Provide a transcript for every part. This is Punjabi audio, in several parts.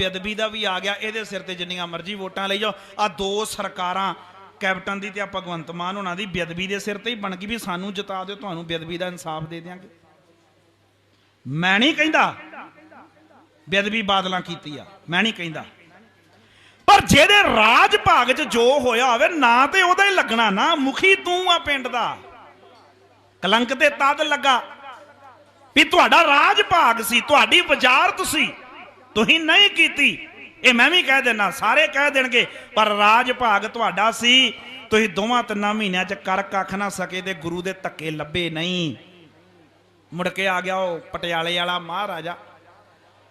ਬੇਅਦਬੀ ਦਾ ਵੀ ਆ ਗਿਆ, ਇਹਦੇ ਸਿਰ ਤੇ ਜਿੰਨੀਆਂ ਮਰਜ਼ੀ ਵੋਟਾਂ ਲਈ ਜਾਓ। ਆ ਦੋ ਸਰਕਾਰਾਂ, ਕੈਪਟਨ ਦੀ ਤੇ ਆ ਭਗਵੰਤ ਮਾਨ ਉਹਨਾਂ ਦੀ ਬੇਅਦਬੀ ਦੇ ਸਿਰ ਤੇ ਹੀ ਬਣ ਗਈ ਵੀ ਸਾਨੂੰ ਜਿਤਾ ਦਿਓ, ਤੁਹਾਨੂੰ ਬੇਅਦਬੀ ਦਾ ਇਨਸਾਫ ਦੇ ਦਿਆਂਗੇ। ਮੈਂ ਨਹੀਂ ਕਹਿੰਦਾ ਬੇਅਦਬੀ ਬਾਦਲਾਂ ਕੀਤੀ ਆ, ਮੈਂ ਨਹੀਂ ਕਹਿੰਦਾ। ਪਰ ਜਿਹਦੇ ਰਾਜ ਭਾਗ 'ਚ ਜੋ ਹੋਇਆ ਹੋਵੇ, ਨਾ ਤੇ ਉਹਦਾ ਹੀ ਲੱਗਣਾ ਨਾ, ਮੁਖੀ ਤੂੰ ਆ ਪਿੰਡ ਦਾ। ਕਲੰਕ ਤੇ ਤਦ ਲੱਗਾ ਵੀ ਤੁਹਾਡਾ ਰਾਜ ਭਾਗ ਸੀ, ਤੁਹਾਡੀ ਵਜ਼ਾਰਤ ਸੀ। ਤੁਸੀਂ ਨਹੀਂ ਕੀਤੀ। ਇਹ ਮੈਂ ਵੀ ਕਹਿ ਦੇਣਾ ਸਾਰੇ ਕਹਿ ਦੇਣਗੇ, ਪਰ ਰਾਜ ਭਾਗ ਤੁਹਾਡਾ ਸੀ। ਤੁਸੀਂ ਦੋਵਾਂ ਤਿੰਨਾਂ ਮਹੀਨਿਆਂ 'ਚ ਕਰ ਕੱਖ ਨਾ ਸਕੇ ਤੇ ਗੁਰੂ ਦੇ ਧੱਕੇ ਲੱਭੇ ਨਹੀਂ। ਮੁੜ ਕੇ ਆ ਗਿਆ ਉਹ ਪਟਿਆਲੇ ਵਾਲਾ ਮਹਾਰਾਜਾ।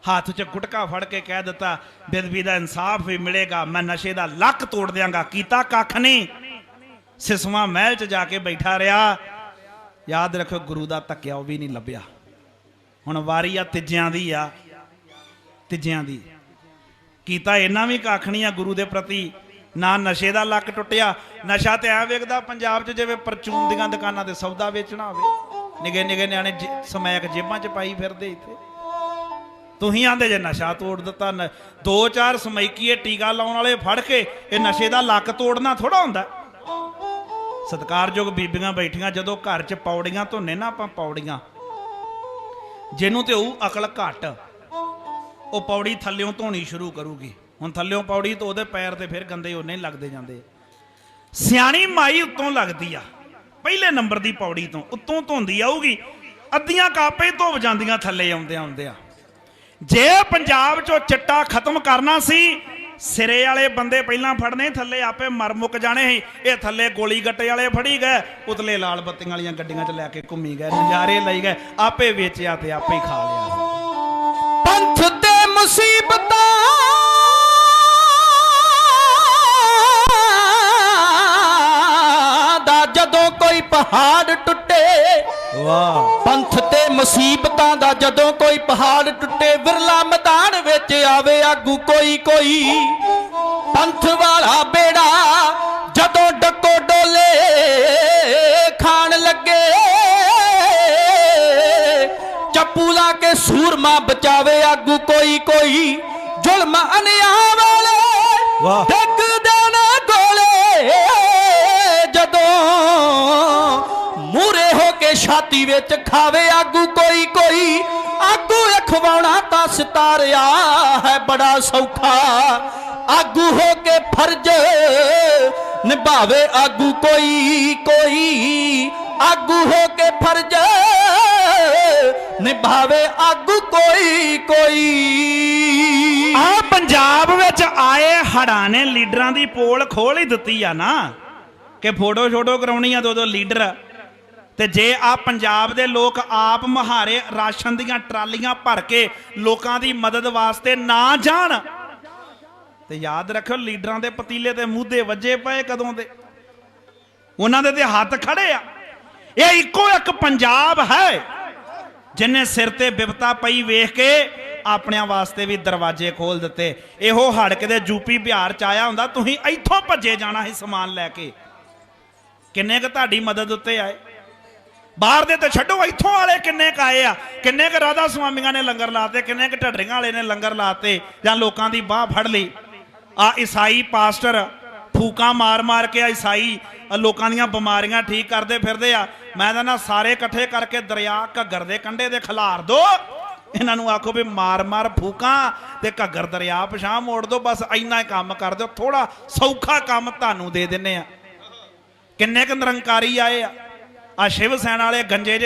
ਹੱਥ 'ਚ ਗੁਟਕਾ ਫੜ ਕੇ ਕਹਿ ਦਿੱਤਾ ਬੇਦਬੀ ਦਾ ਇਨਸਾਫ ਵੀ ਮਿਲੇਗਾ, ਮੈਂ ਨਸ਼ੇ ਦਾ ਲੱਕ ਤੋੜ ਦਿਆਂਗਾ, ਕੀਤਾ ਕੱਖ ਨਹੀਂ। ਸਿਸਵਾ ਮਹਿਲ 'ਚ ਜਾ ਕੇ ਬੈਠਾ ਰਿਹਾ। ਯਾਦ ਰੱਖੋ ਗੁਰੂ ਦਾ ਧੱਕਿਆ ਉਹ ਵੀ ਨਹੀਂ ਲੱਭਿਆ। ਹੁਣ ਵਾਰੀ ਆ ਤੀਜਿਆਂ ਦੀ ਆ। ਤੀਜਿਆਂ ਦੀ। ਕੀਤਾ ਇਹਨਾਂ ਵੀ ਕੱਖ ਨਹੀਂ ਆ ਗੁਰੂ ਦੇ ਪ੍ਰਤੀ। ਨਾ ਨਸ਼ੇ ਦਾ ਲੱਕ ਟੁੱਟਿਆ, ਨਸ਼ਾ ਤੇ ਐ ਵੇਖਦਾ ਪੰਜਾਬ 'ਚ ਜਿਵੇਂ ਪਰਚੂਨ ਦੀਆਂ ਦੁਕਾਨਾਂ ਤੇ ਸੌਦਾ ਵੇਚਣਾ ਹੋਵੇ। ਨਿਗੇ ਨਿਗੇ ਨਿਆਣੇ ਜੇ- ਸਮੈਕ ਜੇਬਾਂ 'ਚ ਪਾਈ ਫਿਰਦੇ ਇੱਥੇ। ਤੁਸੀਂ ਆਂਦੇ ਜੇ ਨਸ਼ਾ ਤੋੜ ਦਿੱਤਾ, ਨ- ਦੋ ਚਾਰ ਸਮੈਕੀਏ ਟੀਕਾ ਲਾਉਣ ਵਾਲੇ ਫੜ ਕੇ, ਇਹ ਨਸ਼ੇ ਦਾ ਲੱਕ ਤੋੜਨਾ ਥੋੜਾ ਹੁੰਦਾ। ਸਤਿਕਾਰਯੋਗ ਬੀਬੀਆਂ ਬੈਠੀਆਂ, ਜਦੋਂ ਘਰ 'ਚ ਪੌੜੀਆਂ ਧੋਨੇ ਨਾ ਆਪਾਂ ਪੌੜੀਆਂ। ਜਿਹਨੂੰ ਤੇ ਉਹ ਅਕਲ ਘੱਟ। ਉਹ ਪੌੜੀ ਥੱਲਿਓਂ ਧੋਣੀ ਸ਼ੁਰੂ ਕਰੂਗੀ। ਹੁਣ ਥੱਲਿਓਂ ਪੌੜੀ ਤੋਂ ਉਹਦੇ ਪੈਰ ਤੇ ਫਿਰ ਗੰਦੇ ਉਹਨੇ ਲੱਗਦੇ ਜਾਂਦੇ। ਸਿਆਣੀ ਮਾਈ ਉੱਤੋਂ ਲੱਗਦੀ ਆ। ਪਹਿਲੇ ਨੰਬਰ ਦੀ ਪੌੜੀ ਤੋਂ ਉੱਤੋਂ ਧੋਂਦੀ ਆਊਗੀ। ਅੱਧੀਆਂ ਕਾਪੇ ਹੀ ਜਾਂਦੀਆਂ, ਥੱਲੇ ਆਉਂਦੇ ਆਉਂਦੇ ਆ ਜੇ ਪੰਜਾਬ ਚੋਂ ਚਿੱਟਾ ਖਤਮ ਕਰਨਾ ਸੀ, ਸਿਰੇ ਵਾਲੇ ਬੰਦੇ ਪਹਿਲਾਂ ਫੜਨੇ, ਥੱਲੇ ਆਪੇ ਮਰ ਮੁੱਕ ਜਾਣੇ ਸੀ। ਇਹ ਥੱਲੇ ਗੋਲੀ ਗੱਟੇ ਵਾਲੇ ਫੜੀ ਗਏ ਉਤਲੇ ਲਾਲ ਬੱਤੀਆਂ ਵਾਲੀਆਂ ਗੱਡੀਆਂ 'ਚ ਲੈ ਕੇ ਘੁੰਮੀ ਗਏ, ਨਜ਼ਾਰੇ ਲਈ ਗਏ, ਆਪੇ ਵੇਚਿਆ ਤੇ ਆਪੇ ਹੀ ਖਾ ਲਿਆ। ਪੰਥ ਮੁਸੀਬਤਾਂ ਦਾ ਜਦੋਂ ਕੋਈ ਪਹਾੜ ਟੁੱਟੇ ਵਾਹ। ਪੰਥ ਤੇ ਮੁਸੀਬਤਾਂ ਦਾ ਜਦੋਂ ਕੋਈ ਪਹਾੜ ਟੁੱਟੇ ਵਿਰਲਾ ਮੈਦਾਨ ਵਿੱਚ ਆਵੇ ਆਗੂ ਕੋਈ ਕੋਈ ਪੰਥ ਵਾਲਾ ਬੇੜਾ ਜਦੋਂ ਡੱਕੋ ਡੋਲੇ ਸੂਰਮਾ ਬਚਾਵੇ ਆਗੂ ਕੋਈ ਕੋਈ ਜ਼ੁਲਮ ਅਨਿਆਂ ਵਾਲੇ। ਡੱਕਦੇ ਨੇ ਗੋਲੇ ਜਦੋਂ ਮੂਰੇ ਹੋ ਕੇ ਛਾਤੀ ਵਿੱਚ ਖਾਵੇ ਆਗੂ ਕੋਈ ਕੋਈ ਆਗੂ ਅਖਵਾਉਣਾ ਤਾਂ ਸਤਾਰਿਆ ਹੈ ਬੜਾ ਸੌਖਾ ਆਗੂ ਹੋ ਕੇ ਫਰਜ਼ ਨਿਭਾਵੇ ਆਗੂ ਕੋਈ ਕੋਈ ਆਗੂ ਹੋ ਕੇ ਫਰਜ਼ ਨਿਭਾਵੇ ਆਗੂ ਕੋਈ ਕੋਈ। ਆ ਪੰਜਾਬ ਵਿੱਚ ਆਏ ਹੜਾਂ ਨੇ ਲੀਡਰਾਂ ਦੀ ਪੋਲ ਖੋਲ ਹੀ ਦਿੱਤੀ ਆ ਨਾ, ਕਿ ਫੋਟੋ ਛੋਟੋ ਕਰਾਉਣੀ ਆ ਦੋ ਦੋ ਲੀਡਰ। ਤੇ ਜੇ ਆ ਪੰਜਾਬ ਦੇ ਲੋਕ ਆਪ ਮਹਾਰੇ ਰਾਸ਼ਨ ਦੀਆਂ ਟਰਾਲੀਆਂ ਭਰ ਕੇ ਲੋਕਾਂ ਦੀ ਮਦਦ ਵਾਸਤੇ ਨਾ ਜਾਣ, ਤੇ ਯਾਦ ਰੱਖਿਓ ਲੀਡਰਾਂ ਦੇ ਪਤੀਲੇ ਤੇ ਮੂਧੇ ਵੱਜੇ ਪਏ ਕਦੋਂ ਦੇ। ਉਹਨਾਂ ਦੇ ਤੇ ਹੱਥ ਖੜੇ ਆ। ਇਹ ਇੱਕੋ ਇੱਕ ਪੰਜਾਬ ਹੈ। ਜਿਨੇ ਸਿਰ ਤੇ ਬਿਪਤਾ ਪਈ ਵੇਖ ਕੇ ਆਪਣਿਆਂ ਵਾਸਤੇ ਵੀ ਦਰਵਾਜ਼ੇ ਖੋਲ ਦਿੱਤੇ। ਇਹੋ ਹੜ ਦੇ ਯੂਪੀ ਬਿਹਾਰ ਚ ਆਇਆ ਹੁੰਦਾ, ਤੁਸੀਂ ਇੱਥੋਂ ਭੱਜੇ ਜਾਣਾ ਸੀ ਸਮਾਨ ਲੈ ਕੇ। ਕਿੰਨੇ ਕ ਤੁਹਾਡੀ ਮਦਦ ਉੱਤੇ ਆਏ? ਬਾਹਰ ਦੇ ਤੇ ਛੱਡੋ, ਇੱਥੋਂ ਵਾਲੇ ਕਿੰਨੇ ਕ ਆਏ ਆ? ਕਿੰਨੇ ਕ ਰਾਧਾ ਸੁਆਮੀਆਂ ਨੇ ਲੰਗਰ ਲਾਤੇ ਕਿੰਨੇ ਕ ਢੱਡਰੀਆਂ ਵਾਲੇ ਨੇ ਲੰਗਰ ਲਾਤੇ ਜਾਂ ਲੋਕਾਂ ਦੀ ਬਾਹ ਫੜ ਲਈ? ਆ ਈਸਾਈ ਪਾਸਟਰ ਫੂਕਾਂ ਮਾਰ ਮਾਰ ਕੇ ਆ ਈਸਾਈ ਲੋਕਾਂ ਦੀਆਂ ਬਿਮਾਰੀਆਂ ਠੀਕ ਕਰਦੇ ਫਿਰਦੇ ਆ। ਮੈਂ ਤਾਂ ਨਾ ਸਾਰੇ ਇਕੱਠੇ ਕਰਕੇ ਦਰਿਆ ਘੱਗਰ ਦੇ ਕੰਢੇ ਦੇ ਖਿਲਾਰ ਦੋ। ਇਹਨਾਂ ਨੂੰ ਆਖੋ ਵੀ ਮਾਰ ਮਾਰ ਫੂਕਾਂ ਤੇ ਘੱਗਰ ਦਰਿਆ ਪਛਾਂ ਮੋੜ ਦੋ। ਬਸ ਇੰਨਾ ਹੀ ਕੰਮ ਕਰ ਦਿਓ। ਥੋੜਾ ਸੌਖਾ ਕੰਮ ਤੁਹਾਨੂੰ ਦੇ ਦਿੰਨੇ ਆ। ਕਿੰਨੇ ਕ ਨਿਰੰਕਾਰੀ ਆਏ ਆ। ਆ ਸ਼ਿਵ ਸੈਨਾ ਵਾਲੇ ਗੰਜੇ ਜਿਹੇ